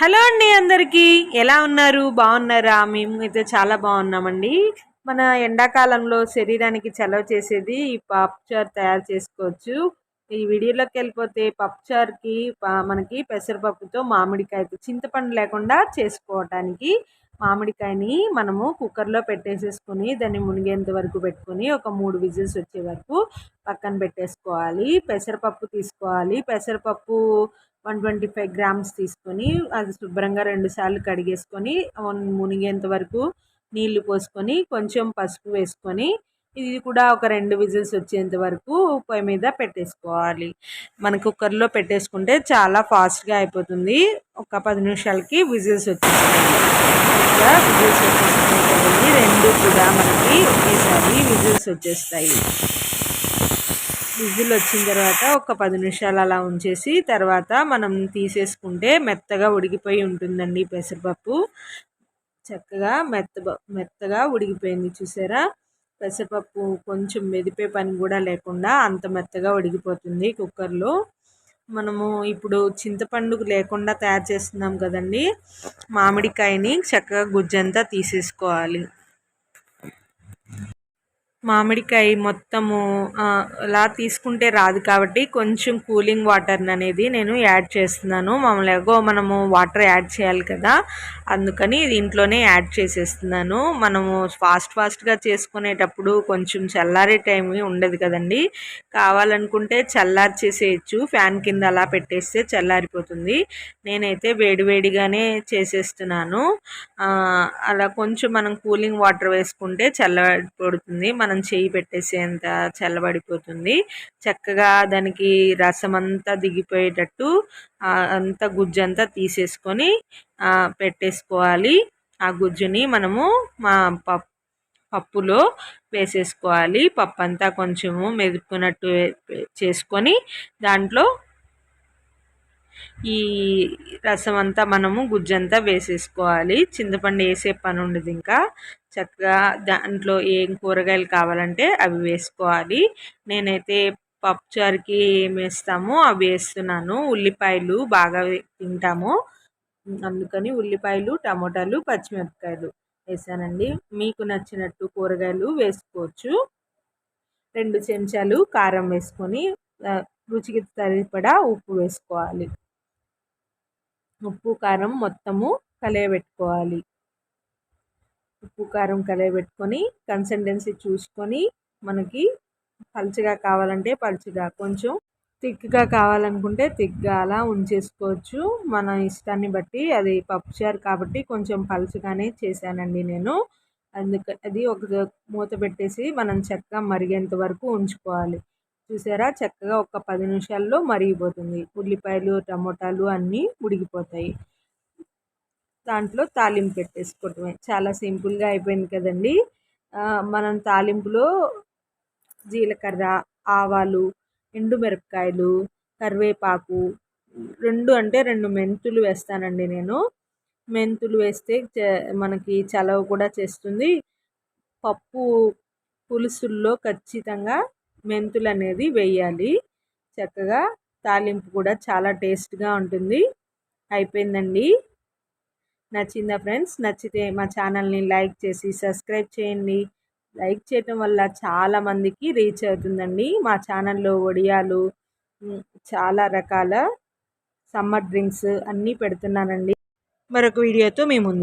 Hello అండి అందరికీ. ఎలా ఉన్నారు? బాగున్నారా? మేము అయితే చాలా బాగున్నామండి. మన ఎండాకాలంలో శరీరానికి చలవ చేసేది ఈ పప్చార్ తయారు చేసుకోవచ్చు. ఈ వీడియోలోకి వెళ్ళిపోతే పప్చార్కి మనకి పెసరపప్పుతో మామిడికాయతో చింతపండు లేకుండా చేసుకోవటానికి మామిడికాయని మనము కుక్కర్లో పెట్టేసేసుకొని దాన్ని మునిగేంత వరకు పెట్టుకొని ఒక మూడు విజిల్స్ వచ్చే వరకు పక్కన పెట్టేసుకోవాలి. పెసరపప్పు తీసుకోవాలి. పెసరపప్పు వన్ ట్వంటీ ఫైవ్ గ్రామ్స్ తీసుకొని అది శుభ్రంగా రెండుసార్లు కడిగేసుకొని మునిగేంత వరకు నీళ్ళు పోసుకొని కొంచెం పసుపు వేసుకొని ఇది కూడా ఒక రెండు విజిల్స్ వచ్చేంత వరకు పొయ్యి మీద పెట్టేసుకోవాలి. మన కుక్కర్లో పెట్టేసుకుంటే చాలా ఫాస్ట్గా అయిపోతుంది. ఒక పది నిమిషాలకి విజిల్స్ వచ్చేస్తాయి. విజిల్స్ వచ్చేస్తాయి రెండు కూడా మనకి ఒకేసారి విజిల్స్ వచ్చేస్తాయి. విజిల్ వచ్చిన తర్వాత ఒక పది నిమిషాలు అలా ఉంచేసి తర్వాత మనం తీసేసుకుంటే మెత్తగా ఉడికిపోయి ఉంటుందండి పెసరపప్పు. చక్కగా మెత్త మెత్తగా ఉడికిపోయింది చూసారా? పెసరపప్పు కొంచెం మెదిపే పని కూడా లేకుండా అంత మెత్తగా ఉడికిపోతుంది కుక్కర్లో. మనము ఇప్పుడు చింతపండు లేకుండా తయారు చేస్తున్నాం కదండి. మామిడికాయని చక్కగా గుజ్జంతా తీసేసుకోవాలి. మామిడికాయ మొత్తము అలా తీసుకుంటే రాదు కాబట్టి కొంచెం కూలింగ్ వాటర్ అనేది నేను యాడ్ చేస్తున్నాను. మామూలుగా మనము వాటర్ యాడ్ చేయాలి కదా అందుకని దీంట్లోనే యాడ్ చేసేస్తున్నాను. మనము ఫాస్ట్ ఫాస్ట్గా చేసుకునేటప్పుడు కొంచెం చల్లారే టైం ఉండదు కదండి. కావాలనుకుంటే చల్లారి చేసేయచ్చు ఫ్యాన్ కింద అలా పెట్టేస్తే చల్లారిపోతుంది. నేనైతే వేడివేడిగానే చేసేస్తున్నాను. అలా కొంచెం మనం కూలింగ్ వాటర్ వేసుకుంటే చల్లారిపోతుంది మన మనం చేయి పెట్టేసేంత చల్లబడిపోతుంది. చక్కగా దానికి రసం అంతా దిగిపోయేటట్టు అంత గుజ్జు అంతా తీసేసుకొని పెట్టేసుకోవాలి. ఆ గుజ్జుని మనము మా పప్పు పప్పులో వేసేసుకోవాలి. పప్పు అంతా కొంచెము మెదుపుకున్నట్టు చేసుకొని దాంట్లో ఈ రసం అంతా మనము గుజ్జంతా వేసేసుకోవాలి. చింతపండు వేసే పని ఉండదు ఇంకా. చక్కగా దాంట్లో ఏం కూరగాయలు కావాలంటే అవి వేసుకోవాలి. నేనైతే పప్పుచారుకి ఏం వేస్తామో అవి వేస్తున్నాను. ఉల్లిపాయలు బాగా తింటాము. అందుకని ఉల్లిపాయలు టమోటాలు పచ్చిమిరపకాయలు వేసానండి. మీకు నచ్చినట్టు కూరగాయలు వేసుకోవచ్చు. రెండు చెంచాలు కారం వేసుకొని రుచికి సరిపడా ఉప్పు వేసుకోవాలి. ఉప్పు కారం మొత్తము కలయబెట్టుకోవాలి. ఉప్పు కారం కలయబెట్టుకొని కన్సిస్టెన్సీ చూసుకొని మనకి పలుచగా కావాలంటే పలుచగా కొంచెం థిక్గా కావాలనుకుంటే థిక్గా అలా ఉంచేసుకోవచ్చు. మన ఇష్టాన్ని బట్టి అది పప్పుచారు కాబట్టి కొంచెం పలుచగానే చేశానండి నేను. అందుక అది ఒక మూత పెట్టేసి మనం చక్కగా మరిగేంత వరకు ఉంచుకోవాలి. చూసారా? చక్కగా ఒక పది నిమిషాల్లో మరిగిపోతుంది. ఉల్లిపాయలు టమోటాలు అన్నీ ఉడికిపోతాయి. దాంట్లో తాలింపు పెట్టేసుకోవటమే. చాలా సింపుల్గా అయిపోయింది కదండి. మనం తాలింపులో జీలకర్ర ఆవాలు ఎండుమిరపకాయలు కరివేపాకు రెండు అంటే రెండు మెంతులు వేస్తానండి నేను. మెంతులు వేస్తే మనకి చలవ కూడా చేస్తుంది. పప్పు పులుసుల్లో ఖచ్చితంగా మెంతులు అనేది వేయాలి. చక్కగా తాలింపు కూడా చాలా టేస్ట్గా ఉంటుంది. అయిపోయిందండి. నచ్చిందా ఫ్రెండ్స్? నచ్చితే మా ఛానల్ని లైక్ చేసి సబ్స్క్రైబ్ చేయండి. లైక్ చేయటం వల్ల చాలామందికి రీచ్ అవుతుందండి. మా ఛానల్లో ఒడియాలు చాలా రకాల సమ్మర్ డ్రింక్స్ అన్నీ పెడుతున్నానండి. మరొక వీడియోతో మేము ముందు